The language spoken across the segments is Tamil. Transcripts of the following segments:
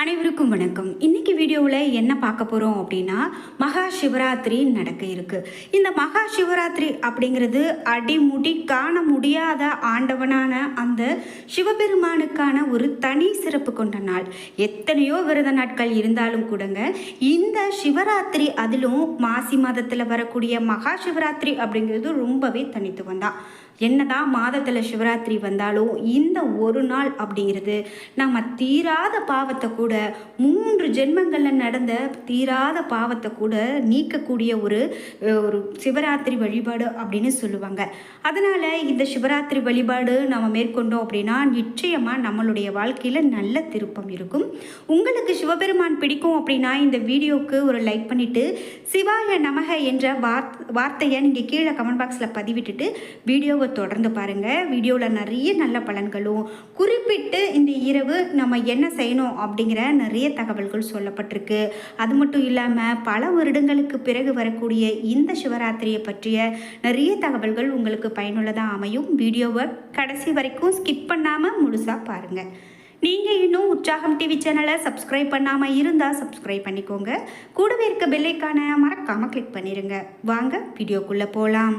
அனைவருக்கும் வணக்கம். இன்னைக்கு வீடியோவில் என்ன பார்க்க போகிறோம் அப்படின்னா மகா சிவராத்திரி நடக்க இருக்குது இந்த மகா சிவராத்திரி அப்படிங்கிறது அடிமுடி காண முடியாத ஆண்டவனான அந்த சிவபெருமானுக்கான ஒரு தனி சிறப்பு கொண்ட நாள். எத்தனையோ விரத நாட்கள் இருந்தாலும் கூடங்க இந்த சிவராத்திரி அதிலும் மாசி மாதத்தில் வரக்கூடிய மகா சிவராத்திரி அப்படிங்கிறது ரொம்பவே தனித்துவம் தான் என்னதான் மாதத்தில் சிவராத்திரி வந்தாலும் இந்த ஒரு நாள் அப்படிங்கிறது நம்ம தீராத பாவத்தை கூட மூன்று ஜென்மங்களில் நடந்த தீராத பாவத்தை கூட நீக்கக்கூடிய ஒரு ஒரு சிவராத்திரி வழிபாடு அப்படின்னு சொல்லுவாங்க. அதனால் இந்த சிவராத்திரி வழிபாடு நம்ம மேற்கொண்டோம் அப்படின்னா நிச்சயமாக நம்மளுடைய வாழ்க்கையில் நல்ல திருப்பம் இருக்கும். உங்களுக்கு சிவபெருமான் பிடிக்கும் அப்படின்னா இந்த வீடியோவுக்கு ஒரு லைக் பண்ணிவிட்டு சிவாய நமக என்ற வார்த் வார்த்தையை நீங்கள் கீழே கமெண்ட் பாக்ஸில் பதிவிட்டுட்டு வீடியோவை தொடர்ந்து பாருங்கள் வீடியோவில் நிறைய நல்ல பலன்களும் குறிப்பிட்டு இந்த இரவு நம்ம என்ன செய்யணும் அப்படிங்கிற நிறைய தகவல்கள் சொல்லப்பட்டிருக்கு. அது மட்டும் இல்லாமல் பல வருடங்களுக்கு பிறகு வரக்கூடிய இந்த சிவராத்திரியை பற்றிய நிறைய தகவல்கள் உங்களுக்கு பயனுள்ளதாக அமையும். வீடியோவை கடைசி வரைக்கும் ஸ்கிப் பண்ணாமல் முழுசாக பாருங்கள் நீங்கள் இன்னும் உற்சாகம் டிவி சேனலை சப்ஸ்கிரைப் பண்ணாமல் இருந்தால் சப்ஸ்கிரைப் பண்ணிக்கோங்க. கூடவே இருக்க பெல்லைக்கான மறக்காமல் கிளிக் பண்ணிடுங்க வாங்க வீடியோக்குள்ளே போகலாம்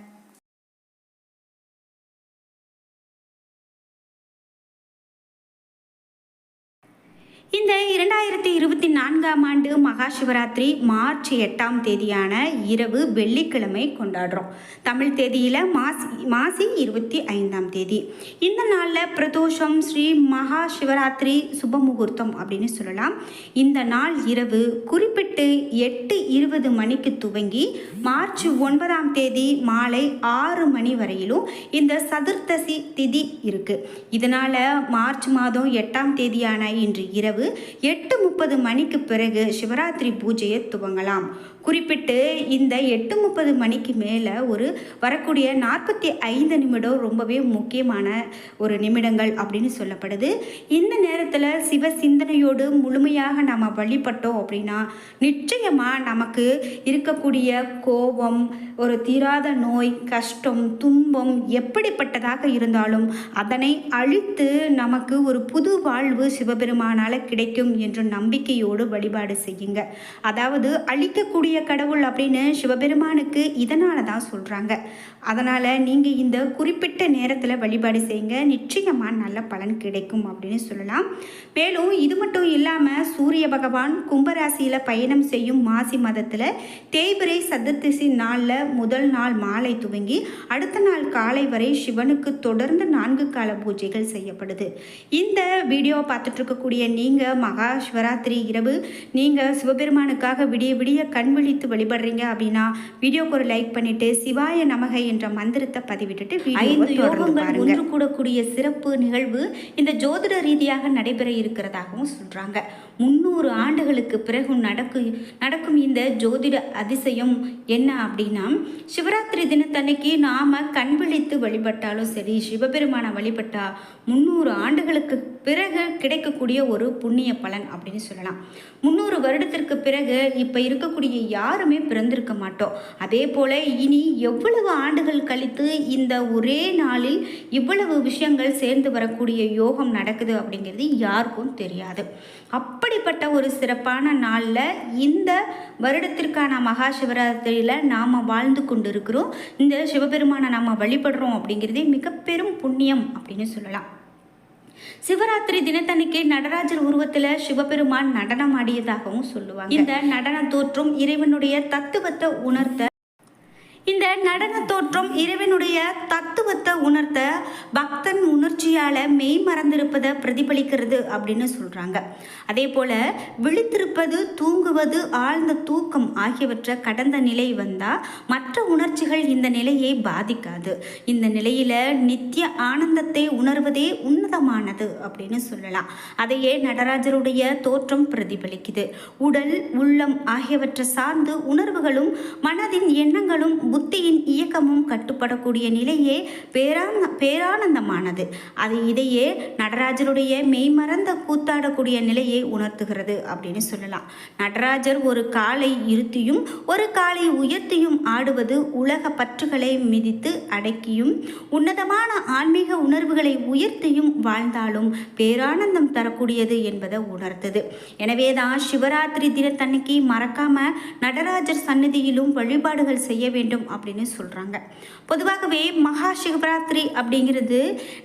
இந்த இரண்டாயிரத்தி இருபத்தி நான்காம் ஆண்டு மகா சிவராத்திரி மார்ச் எட்டாம் தேதியான இரவு வெள்ளிக்கிழமை கொண்டாடுறோம். தமிழ் தேதியில் மாசி மாசி இருபத்தி ஐந்தாம் தேதி. இந்த நாளில் பிரதோஷம் ஸ்ரீ மகா சிவராத்திரி சுப முகூர்த்தம் அப்படின்னு சொல்லலாம். இந்த நாள் இரவு குறிப்பிட்டு எட்டு இருபது மணிக்கு துவங்கி மார்ச் ஒன்பதாம் தேதி மாலை ஆறு மணி வரையிலும் இந்த சதுர்த்தசி திதி இருக்குது இதனால் மார்ச் மாதம் எட்டாம் தேதியான இன்று இரவு எட்டு முப்பது மணிக்கு பிறகு சிவராத்திரி பூஜையை துவங்கலாம். குறிப்பிட்டு இந்த எட்டு முப்பது மணிக்கு மேலே ஒரு வரக்கூடிய நாற்பத்தி ஐந்து நிமிடம் ரொம்பவே முக்கியமான ஒரு நிமிடங்கள் அப்படின்னு சொல்லப்படுது. இந்த நேரத்தில் சிவ சிந்தனையோடு முழுமையாக நம்ம வழிபட்டோம் அப்படின்னா நிச்சயமாக நமக்கு இருக்கக்கூடிய கோபம் ஒரு தீராத நோய் கஷ்டம் துன்பம் எப்படிப்பட்டதாக இருந்தாலும் அதனை அழித்து நமக்கு ஒரு புது வாழ்வு சிவபெருமானால் கிடைக்கும் என்ற நம்பிக்கையோடு வழிபாடு செய்யுங்க. அதாவது அழிக்கக்கூடிய கடவுள் அப்படின்னு சிவபெருமானுக்கு இதனால தான் சொல்கிறாங்க அதனால் நீங்கள் இந்த குறிப்பிட்ட நேரத்தில் வழிபாடு செய்யுங்க. நிச்சயமாக நல்ல பலன் கிடைக்கும் அப்படின்னு சொல்லலாம். மேலும் இது மட்டும் இல்லாமல் சூரிய பகவான் கும்பராசியில் பயணம் செய்யும் மாசி மதத்தில் தேய்பிரை சதுர்த்திசி நாளில் முதல் நாள் மாலை துவங்கி அடுத்த நாள் காலை வரை சிவனுக்கு தொடர்ந்து நான்கு கால பூஜைகள் செய்யப்படுது. இந்த வீடியோவை பார்த்துட்ருக்கக்கூடிய நீங்கள் மகா சிவராத்திரி இரவு நீங்கள் சிவபெருமானுக்காக விடிய விடிய கண் விழித்து வழிபடுறீங்க அப்படின்னா வீடியோக்கு ஒரு லைக் பண்ணிட்டு சிவாய நமக என்ற மந்திரத்தை பதிவிட்டுட்டு ஐந்து யோகங்கள் ஒன்று கூடக்கூடிய சிறப்பு நிகழ்வு இந்த ஜோதிட ரீதியாக நடைபெற இருக்கிறதாகவும் சொல்றாங்க. முந்நூறு ஆண்டுகளுக்கு பிறகு நடக்கு நடக்கும் இந்த ஜோதிட அதிசயம் என்ன அப்படின்னா சிவராத்திரி தினத்தன்னைக்கு நாம் கண் விழித்து வழிபட்டாலும் சரி சிவபெருமானை வழிபட்டா முந்நூறு ஆண்டுகளுக்கு பிறகு கிடைக்கக்கூடிய ஒரு புண்ணிய பலன் அப்படின்னு சொல்லலாம். முந்நூறு வருடத்திற்கு பிறகு இப்போ இருக்கக்கூடிய யாருமே பிறந்திருக்க மாட்டோம். அதே போல் இனி எவ்வளவு ஆண்டுகள் கழித்து இந்த ஒரே நாளில் இவ்வளவு விஷயங்கள் சேர்ந்து வரக்கூடிய யோகம் நடக்குது அப்படிங்கிறது யாருக்கும் தெரியாது. அப்படி இப்படிப்பட்ட ஒரு சிறப்பான நாளில் இந்த வருடத்திற்கான மகா சிவராத்திரியில் நாம் வாழ்ந்து கொண்டு இருக்கிறோம் இந்த சிவபெருமானை நாம் வழிபடுறோம் அப்படிங்கிறதே மிக பெரும் புண்ணியம் அப்படின்னு சொல்லலாம். சிவராத்திரி தினத்தன்னைக்கு நடராஜர் உருவத்தில் சிவபெருமான் நடனம் ஆடியதாகவும் சொல்லுவாங்க. இந்த நடன தோற்றும் இறைவனுடைய தத்துவத்தை உணர்த்த இந்த நடன தோற்றம் இறைவனுடைய தத்துவத்தை உணர்த்த பக்தன் உணர்ச்சியால மெய் மறந்திருப்பதை பிரதிபலிக்கிறது அப்படின்னு சொல்றாங்க. அதே போல விழித்திருப்பது தூங்குவது ஆழ்ந்த தூக்கம் ஆகியவற்றை கடந்த நிலை வந்தா மற்ற உணர்ச்சிகள் இந்த நிலையை பாதிக்காது. இந்த நிலையில நித்திய ஆனந்தத்தை உணர்வதே உன்னதமானது அப்படின்னு சொல்லலாம். அதையே நடராஜருடைய தோற்றம் பிரதிபலிக்குது. உடல் உள்ளம் ஆகியவற்றை சார்ந்து உணர்வுகளும் மனதின் எண்ணங்களும் புத்தியின் இயக்கமும் கட்டுப்படக்கூடிய நிலையே பேரான பேரானந்தமானது. அது இதையே நடராஜருடைய மெய்மறந்த கூத்தாடக்கூடிய நிலையை உணர்த்துகிறது அப்படின்னு சொல்லலாம். நடராஜர் ஒரு காலை இருத்தியும் ஒரு காலை உயர்த்தியும் ஆடுவது உலக பற்றுகளை மிதித்து அடக்கியும் உன்னதமான ஆன்மீக உணர்வுகளை உயர்த்தியும் வாழ்ந்தாலும் பேரானந்தம் தரக்கூடியது என்பதை உணர்த்தது. எனவேதான் சிவராத்திரி தினத்தன்னைக்கு மறக்காம நடராஜர் சந்நிதியிலும் வழிபாடுகள் செய்ய வேண்டும் அப்படின்னு சொல்றாங்க. பொதுவாகவே மகா சிவராத்திரி அப்படிங்கிறது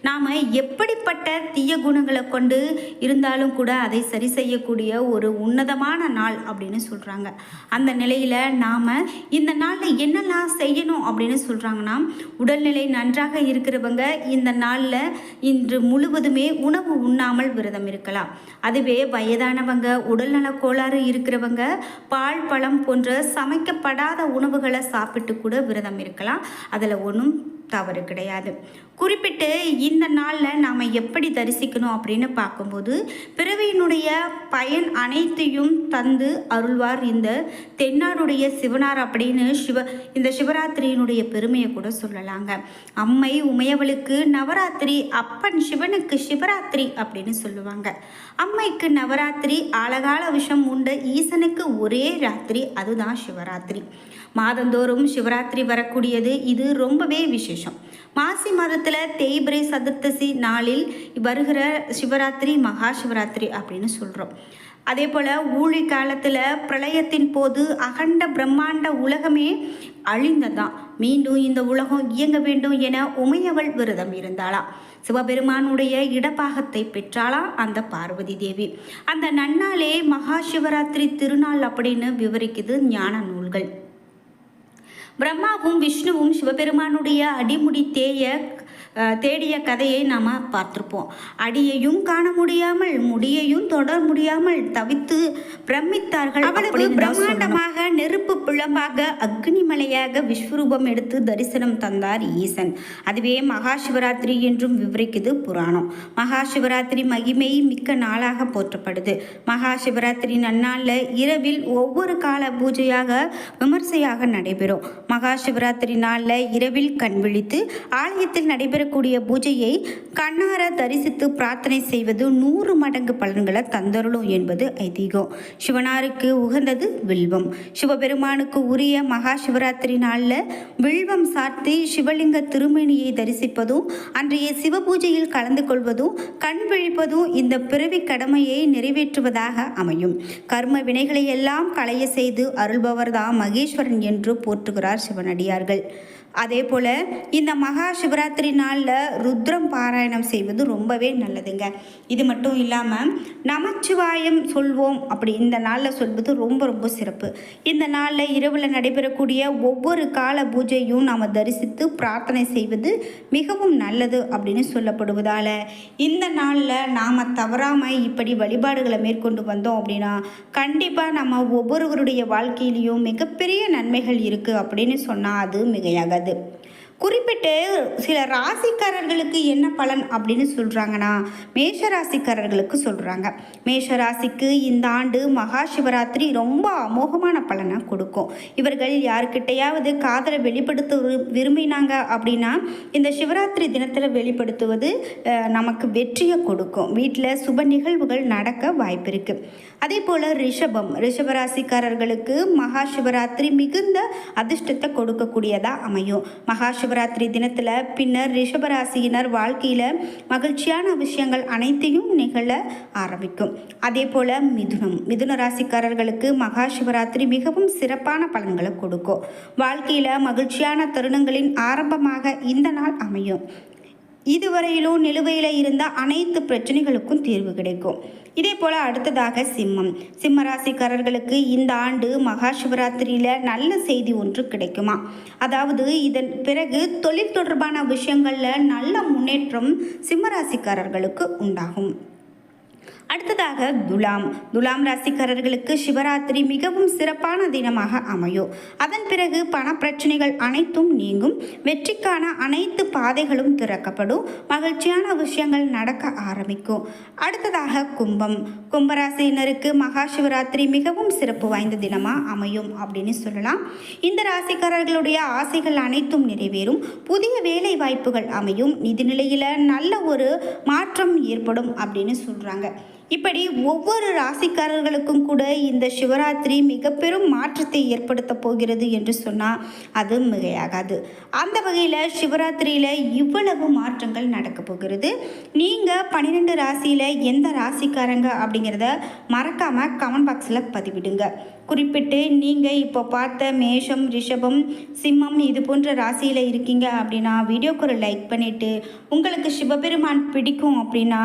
நாம எப்படிப்பட்ட தீய குணங்களை கொண்டு இருந்தாலும் கூட அதை சரி செய்யக்கூடிய ஒரு உன்னதமான நாள் அப்படின்னு சொல்றாங்க. அந்த நிலையில் நாம இந்த நாளில் என்னெல்லாம் செய்யணும் அப்படின்னு சொல்கிறாங்கன்னா உடல்நிலை நன்றாக இருக்கிறவங்க இந்த நாளில் இன்று முழுவதுமே உணவு உண்ணாமல் விரதம் இருக்கலாம். அதுவே வயதானவங்க உடல்நல கோளாறு இருக்கிறவங்க பால் பழம் போன்ற சமைக்கப்படாத உணவுகளை சாப்பிட்டு கூட விரதம் இருக்கலாம். அதில் ஒன்றும் தவறு கிடையாது. குறிப்பிட்டு இந்த நாளில் நாம் எப்படி தரிசிக்கணும் அப்படின்னு பார்க்கும்போது பிறவியினுடைய பயன் அனைத்தையும் தந்து அருள்வார் இந்த தென்னாடுடைய சிவனார் அப்படின்னு சிவ இந்த சிவராத்திரியினுடைய பெருமையை கூட சொல்லலாங்க. அம்மை உமையவளுக்கு நவராத்திரி அப்பன் சிவனுக்கு சிவராத்திரி அப்படின்னு சொல்லுவாங்க. அம்மைக்கு நவராத்திரி ஆழகால விஷம் உண்டு ஈசனுக்கு ஒரே ராத்திரி அதுதான் சிவராத்திரி. மாதந்தோறும் சிவராத்திரி வரக்கூடியது இது ரொம்பவே விசேஷம். மாசி மாதத்தில் தேய்பிரை சதுர்த்தசி நாளில் வருகிற சிவராத்திரி மகா சிவராத்திரி அப்படின்னு சொல்கிறோம் அதே போல் ஊழி காலத்தில் பிரளயத்தின் போது அகண்ட பிரம்மாண்ட உலகமே அழிந்ததான் மீண்டும் இந்த உலகம் இயங்க வேண்டும் என உமையவள் விரதம் இருந்தாளாம் சிவபெருமானுடைய இடப்பாகத்தை பெற்றாளாம் அந்த பார்வதி தேவி? அந்த நன்னாளே மகா சிவராத்திரி திருநாள் அப்படின்னு விவரிக்குது ஞான நூல்கள். பிரம்மாவும் விஷ்ணுவும் சிவபெருமானுடைய அடிமுடி தேய தேடிய கதையை நாம் பார்த்திருப்போம். அடியையும் காண முடியாமல் முடியையும் தொடர முடியாமல் தவித்து பிரமித்தார்கள் அவளுக்கு பிரம்மாண்டமாக நெருப்பு பிழம்பாக அக்னி மலையாக விஸ்வரூபம் எடுத்து தரிசனம் தந்தார் ஈசன். அதுவே மகா சிவராத்திரி என்றும் விவரிக்குது புராணம். மகா சிவராத்திரி மகிமை மிக்க நாளாக போற்றப்படுது. மகா சிவராத்திரி நன்னாளில் இரவில் ஒவ்வொரு கால பூஜையாக விமர்சையாக நடைபெறும். மகா சிவராத்திரி நாளில் இரவில் கண் விழித்து ஆலயத்தில் நடைபெறக்கூடிய பூஜையை கண்ணார தரிசித்து பிரார்த்தனை செய்வது நூறு மடங்கு பலன்களை தந்தருளும் என்பது ஐதீகம். சிவனாருக்கு உகந்தது வில்வம். சிவபெருமானுக்கு உரிய மகா சிவராத்திரி நாளில் வில்வம் சார்த்தி சிவலிங்க திருமேனியை தரிசிப்பதும் அன்றைய சிவ பூஜையில் கலந்து கொள்வதும் கண் விழிப்பதும் இந்த பிறவி கடமையை நிறைவேற்றுவதாக அமையும். கர்ம வினைகளை எல்லாம் களைய செய்து அருள்பவர்தான் மகேஸ்வரன் என்று போற்றுகிறார் சிவனடியார்கள். அதே போல் இந்த மகா சிவராத்திரி நாளில் ருத்ரம் பாராயணம் செய்வது ரொம்பவே நல்லதுங்க. இது மட்டும் இல்லாமல் நமச்சிவாயம் சொல்வோம் அப்படி இந்த நாளில் சொல்வது ரொம்ப ரொம்ப சிறப்பு. இந்த நாளில் இரவில் நடைபெறக்கூடிய ஒவ்வொரு கால பூஜையும் நாம் தரிசித்து பிரார்த்தனை செய்வது மிகவும் நல்லது அப்படின்னு சொல்லப்படுவதால் இந்த நாளில் நாம் தவறாமல் இப்படி வழிபாடுகளை மேற்கொண்டு வந்தோம் அப்படின்னா கண்டிப்பாக நம்ம ஒவ்வொருவருடைய வாழ்க்கையிலையும் மிகப்பெரிய நன்மைகள் இருக்குது அப்படின்னு சொன்னால் அது மிகையாகாது. நல்லது குறிப்பிட்டு சில ராசிக்காரர்களுக்கு என்ன பலன் அப்படின்னு சொல்கிறாங்கன்னா மேஷ ராசிக்காரர்களுக்கு சொல்கிறாங்க மேஷ ராசிக்கு இந்த ஆண்டு மகா சிவராத்திரி ரொம்ப அமோகமான பலனை கொடுக்கும். இவர்கள் யாருக்கிட்டையாவது காதலை வெளிப்படுத்த விரும்பினாங்க அப்படின்னா இந்த சிவராத்திரி தினத்தில் வெளிப்படுத்துவது நமக்கு வெற்றியை கொடுக்கும். வீட்டில் சுப நிகழ்வுகள் நடக்க வாய்ப்பு இருக்குது அதே போல் ரிஷபம் ரிஷபராசிக்காரர்களுக்கு மகா சிவராத்திரி மிகுந்த அதிர்ஷ்டத்தை கொடுக்கக்கூடியதாக அமையும். மகா சிவராத்திரி தினத்தில் பின்னர் ரிஷபராசியினர் வாழ்க்கையில் மகிழ்ச்சியான விஷயங்கள் அனைத்தையும் நிகழ ஆரம்பிக்கும். அதே போல் மிதுனம் மிதுன ராசிக்காரர்களுக்கு மகா சிவராத்திரி மிகவும் சிறப்பான பலன்களை கொடுக்கும். வாழ்க்கையில் மகிழ்ச்சியான தருணங்களின் ஆரம்பமாக இந்த நாள் அமையும். இதுவரையிலும் நிலுவையில் இருந்த அனைத்து பிரச்சனைகளுக்கும் தீர்வு கிடைக்கும். இதே போல் அடுத்ததாக சிம்மம். சிம்ம ராசிக்காரர்களுக்கு இந்த ஆண்டு மகா சிவராத்திரியில் நல்ல செய்தி ஒன்று கிடைக்குமா? அதாவது இதன் பிறகு தொழில் தொடர்பான விஷயங்களில் நல்ல முன்னேற்றம் சிம்ம ராசிக்காரர்களுக்கு உண்டாகும். அடுத்ததாக துலாம். துலாம் ராசிக்காரர்களுக்கு சிவராத்திரி மிகவும் சிறப்பான தினமாக அமையும் அதன் பிறகு பண பிரச்சனைகள் அனைத்தும் நீங்கும். வெற்றிக்கான அனைத்து பாதைகளும் திறக்கப்படும். மகிழ்ச்சியான விஷயங்கள் நடக்க ஆரம்பிக்கும். அடுத்ததாக கும்பம். கும்பராசியினருக்கு மகா சிவராத்திரி மிகவும் சிறப்பு வாய்ந்த தினமாக அமையும் அப்படின்னு சொல்லலாம். இந்த ராசிக்காரர்களுடைய ஆசைகள் அனைத்தும் நிறைவேறும். புதிய வேலை வாய்ப்புகள் அமையும். நிதிநிலையில் நல்ல ஒரு மாற்றம் ஏற்படும் அப்படின்னு சொல்கிறாங்க இப்படி ஒவ்வொரு ராசிக்காரர்களுக்கும் கூட இந்த சிவராத்திரி மிக பெரும் மாற்றத்தை ஏற்படுத்த போகிறது என்று சொன்னால் அது மிகையாகாது. அந்த வகையில் சிவராத்திரியில் இவ்வளவு மாற்றங்கள் நடக்க போகிறது. நீங்கள் பன்னிரெண்டு ராசியில் எந்த ராசிக்காரங்க அப்படிங்கிறத மறக்காமல் கமெண்ட் பாக்ஸில் பதிவிடுங்க. குறிப்பிட்டு நீங்கள் இப்போ பார்த்த மேஷம் ரிஷபம் சிம்மம் இது போன்ற ராசியில் இருக்கீங்க அப்படின்னா வீடியோக்கு ஒரு லைக் பண்ணிவிட்டு உங்களுக்கு சிவபெருமான் பிடிக்கும் அப்படின்னா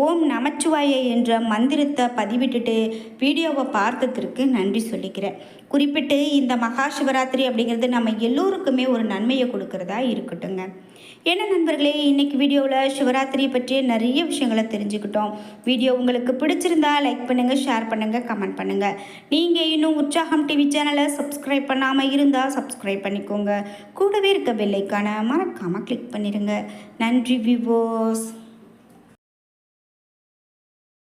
ஓம் நமச்சிவாய என்று என்ற மந்திரத்தை பதிவிட்டுட்டு வீடியோவை பார்த்ததற்கு நன்றி சொல்லிக்கிறேன். குறிப்பிட்டு இந்த மகா சிவராத்திரி அப்படிங்கிறது நம்ம எல்லோருக்குமே ஒரு நன்மையை கொடுக்கறதா இருக்கட்டுங்க என்ன நண்பர்களே இன்னைக்கு வீடியோவில் சிவராத்திரி பற்றிய நிறைய விஷயங்களை தெரிஞ்சுக்கிட்டோம். வீடியோ உங்களுக்கு பிடிச்சிருந்தா லைக் பண்ணுங்கள் ஷேர் பண்ணுங்கள் கமெண்ட் பண்ணுங்கள் நீங்கள் இன்னும் உற்சாகம் டிவி சேனலை சப்ஸ்கிரைப் பண்ணாமல் இருந்தால் சப்ஸ்கிரைப் பண்ணிக்கோங்க. கூடவே இருக்க பெல்லைக்கான மறக்காமல் கிளிக் பண்ணிடுங்க நன்றி விவோஸ்